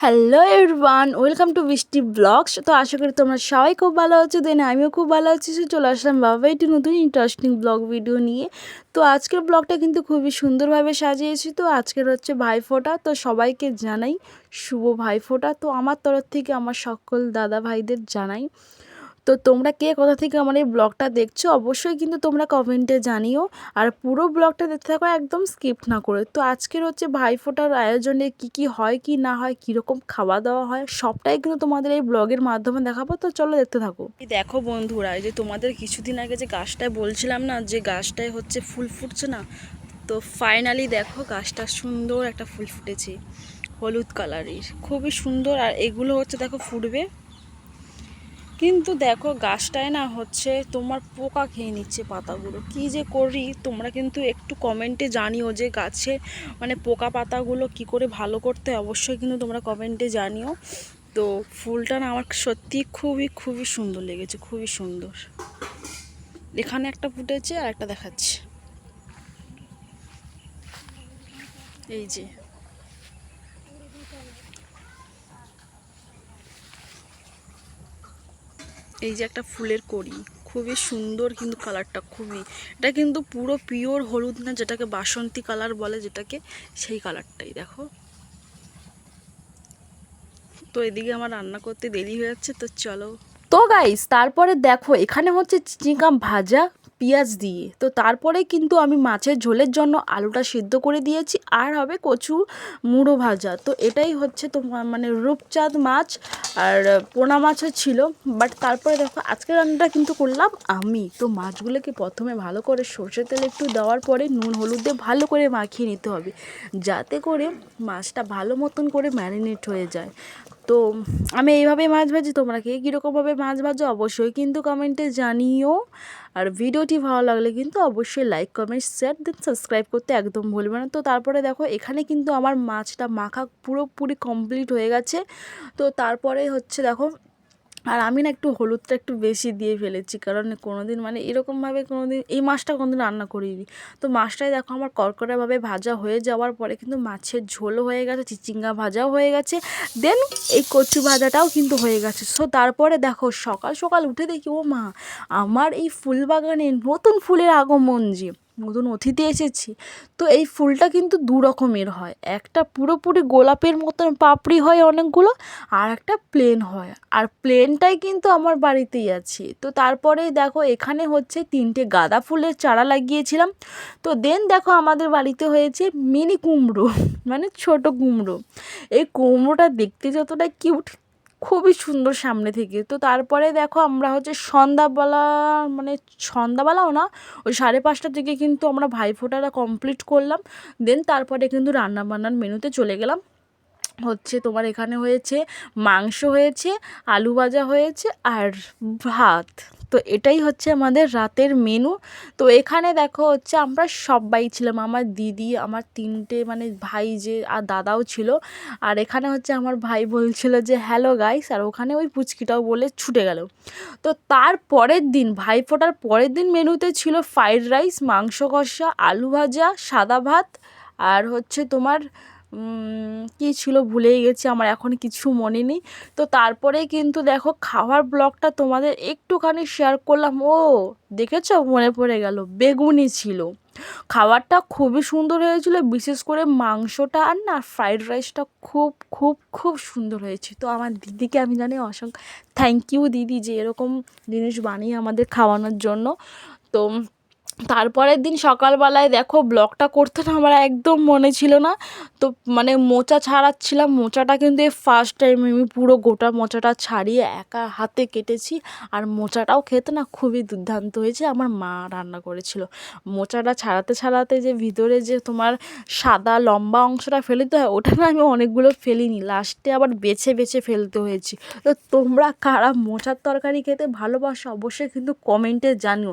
Hello everyone welcome to Brishti blogs তো আশা করি তোমরা সবাই খুব ভালো আছো দেন আমিও খুব ভালো আছি। সে চলে আসলাম বাবা একটি নতুন ইন্টারেস্টিং ব্লগ ভিডিও নিয়ে। তো আজকের ব্লগটা কিন্তু খুবই সুন্দরভাবে সাজিয়েছি। তো আজকের হচ্ছে ভাইফোঁটা তো সবাইকে জানাই শুভ ভাইফোঁটা তো আমার তরফ থেকে আমার সকল দাদা ভাইদের জানাই। তো তোমরা কে কোথা থেকে আমার এই ব্লগটা দেখছ, অবশ্যই কিন্তু তোমরা কমেন্টে জানিও। আর পুরো ব্লগটা দেখতে থাকো, একদম স্কিপ না করে। তো আজকের হচ্ছে ভাইফোঁটার আয়োজনে কি কি হয়, কি না হয়, কীরকম খাওয়া দাওয়া হয়, সবটাই কিন্তু তোমাদের এই ব্লগের মাধ্যমে দেখাবো। তো চলো দেখতে থাকো। দেখো বন্ধুরা, এই যে তোমাদের কিছুদিন আগে যে গাছটায় বলছিলাম না, যে গাছটায় হচ্ছে ফুল ফুটছে না, তো ফাইনালি দেখো গাছটা সুন্দর একটা ফুল ফুটেছে, হলুদ কালারের। খুবই সুন্দর, আর এগুলো হচ্ছে দেখো ফুটবে। কিন্তু দেখো গাছটায় না হচ্ছে তোমার পোকা খেয়ে নিচ্ছে পাতাগুলো। কি যে করি, তোমরা কিন্তু একটু কমেন্টে জানিও যে গাছে মানে পোকা পাতাগুলো কি করে ভালো করতে অবশ্যই কিন্তু তোমরা কমেন্টে জানিও। তো ফুলটা না আমার সত্যি খুবই খুবই সুন্দর লেগেছে, খুবই সুন্দর। এখানে একটা ফুটেছে আর একটা দেখাচ্ছে। এই যে। এই যে একটা ফুলের কড়ি, খুবই সুন্দর কিন্তু কালারটা খুবই। এটা কিন্তু পুরো পিওর হলুদ না, যেটাকে বাসন্তী কালার বলে, যেটাকে সেই কালারটাই, দেখো। তো এদিকে আমার রান্না করতে দেরি হয়ে যাচ্ছে, তো চলো। তো গাইস তারপরে দেখো, এখানে হচ্ছে চিচিঙ্গা ভাজা পেঁয়াজ দিয়ে। তো তারপরে কিন্তু আমি মাছের ঝোলের জন্য আলুটা সিদ্ধ করে দিয়েছি আর হবে কচু মুড়ো ভাজা। তো এটাই হচ্ছে তোমার মানে রূপচাঁদ মাছ আর পোনা মাছও ছিল। বাট তারপরে দেখো, আজকের রান্নাটা কিন্তু করলাম আমি। তো মাছগুলোকে প্রথমে ভালো করে সর্ষের তেল একটু দেওয়ার পরে নুন, হলুদ দিয়ে ভালো করে মাখিয়ে নিতে হবে। যাতে করে মাছটা ভালো মতন করে ম্যারিনেট হয়ে যায়। তো আমি এইভাবে মাছ ভাজি, তোমরা কে কীরকমভাবে মাছ ভাজো অবশ্যই কিন্তু কমেন্টে জানিও। আর ভিডিওটি ভালো লাগলে কিন্তু অবশ্যই লাইক কমেন্ট শেয়ার দেন সাবস্ক্রাইব করতে একদম ভুলবে না। তো তারপরে দেখো, এখানে কিন্তু আমার মাছটা মাখা পুরোপুরি কমপ্লিট হয়ে গেছে। তো তারপরে হচ্ছে দেখো আর আমি না একটু হলুদটা একটু বেশি দিয়ে ফেলেছি, কারণ কোনো দিন মানে এরকমভাবে কোনো দিন এই মাছটা কোনো দিন রান্না করিনি। তো মাছটাই দেখো আমার কড়কড়াভাবে ভাজা হয়ে যাওয়ার পরে কিন্তু মাছের ঝোলও হয়ে গেছে, চিচিঙ্গা ভাজাও হয়ে গেছে দেন এই কচু ভাজাটাও কিন্তু হয়ে গেছে। সো তারপরে দেখো সকাল সকাল উঠে দেখি, ও মা, আমার এই ফুল বাগানে নতুন ফুলের আগমন যে। নতুন অতিথি এসেছি। তো এই ফুলটা কিন্তু দু রকমের হয়। একটা পুরোপুরি গোলাপের মতন পাপড়ি হয় অনেকগুলো, আর একটা প্লেন হয়। আর প্লেনটাই কিন্তু আমার বাড়িতেই আছে। তো তারপরে দেখো, এখানে হচ্ছে তিনটে গাঁদা ফুলের চারা লাগিয়েছিলাম। তো দেন দেখো, আমাদের বাড়িতে হয়েছে মিনি কুমড়ো মানে ছোট কুমড়ো। এই কুমড়োটা দেখতে যতটা কিউট খুবই সুন্দর সামনে থেকে। তো তারপরে দেখো আমরা হচ্ছে সন্ধ্যাবেলা মানে সন্ধ্যাবেলাও না, ওই সাড়ে পাঁচটার দিকে কিন্তু আমরা ভাইফোঁটাটা কমপ্লিট করলাম। দেন তারপরে কিন্তু রান্না বান্নার মেনুতে চলে গেলাম। হচ্ছে তোমার এখানে হয়েছে মাংস হয়েছে, আলু ভাজা হয়েছে আর ভাত। তো এটাই হচ্ছে আমাদের রাতের মেনু তো এখানে দেখো হচ্ছে আমরা সবাই ছিলাম, আমার দিদি, আমার তিনটে মানে ভাই যে, আর দাদাও ছিল। আর এখানে হচ্ছে আমার ভাই বলছিল যে হ্যালো গাইস আর ওখানে ওই পুচকিটাও বলে ছুটে গেল। তো তার পরের দিন, ভাই ফোটার পরের দিন মেনুতে ছিল ফ্রাইড রাইস মাংস কষা, আলু ভাজা, সাদা ভাত, আর হচ্ছে তোমার কী ছিল ভুলেই গেছি, আমার এখন কিছু মনে নেই। তো তারপরে কিন্তু দেখো খাওয়ার ব্লগটা তোমাদের একটুখানি শেয়ার করলাম। ও, দেখেছ? মনে পড়ে গেল, বেগুনি ছিল। খাবারটা খুবই সুন্দর হয়েছিল, বিশেষ করে মাংসটা আর না ফ্রাইড রাইসটা খুব খুব খুব সুন্দর হয়েছে। তো আমার দিদিকে আমি জানি অসংখ্য থ্যাংক ইউ দিদি যে এরকম জিনিস বানিয়ে আমাদের খাওয়ানোর জন্য। তো তারপরের দিন সকালবেলায় দেখো ব্লগটা করতে না আমার একদম মনে ছিল না। তো মানে মোচা ছাড়াচ্ছিলাম, মোচাটা কিন্তু এই ফার্স্ট টাইম আমি পুরো গোটা মোচাটা ছাড়িয়ে একা হাতে কেটেছি। আর মোচাটাও খেতে না খুবই দুর্দান্ত হয়েছে, আমার মা রান্না করেছিল। মোচাটা ছাড়াতে ছাড়াতে যে ভিতরে যে তোমার সাদা লম্বা অংশটা ফেলতে হয়, ওটা না আমি অনেকগুলো ফেলিনি লাস্টে আবার বেছে বেছে ফেলতে হয়েছে। তো তোমরা কারা মোচার তরকারি খেতে ভালোবাসো অবশ্যই কিন্তু কমেন্টে জানিও।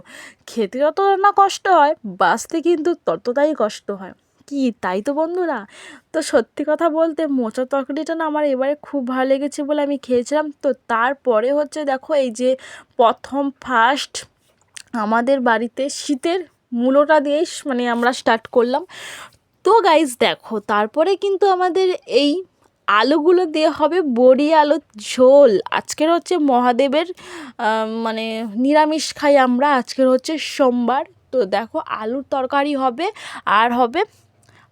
খেতে যত না কষ্ট হয়, বাঁচতে কিন্তু ততটাই কষ্ট হয়। কি, তাই তো বন্ধুরা? তো সত্যি কথা বলতে মোচা তরকারিটা না আমার এবারে খুব ভালো লেগেছে বলে আমি খেয়েছিলাম। তো তারপরে হচ্ছে দেখো এই যে প্রথম ফার্স্ট আমাদের বাড়িতে শীতের মূলোটা দিয়েই মানে আমরা স্টার্ট করলাম। তো গাইজ দেখো, তারপরে কিন্তু আমাদের এই আলুগুলো দিয়ে হবে বড়ি আলুর ঝোল। আজকের হচ্ছে মহাদেবের মানে নিরামিষ খাই আমরা। আজকের হচ্ছে সোমবার। তো দেখো আলুর তরকারি হবে আর হবে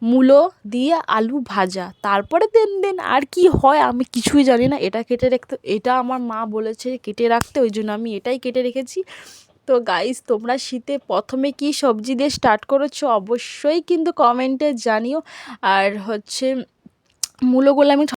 মূলো দিয়ে আলু ভাজা। তারপরে দেন দেন আর কি হয় আমি কিছুই জানি না। এটা কেটে রাখতে এটা আমার মা বলেছে কেটে রাখতে, ওই জন্য আমি এটাই কেটে রেখেছি। তো গাইস তোমরা শীতে প্রথমে কি সবজি দিয়ে স্টার্ট করেছ অবশ্যই কিন্তু কমেন্টে জানিও। আর হচ্ছে মূলোগুলো আমি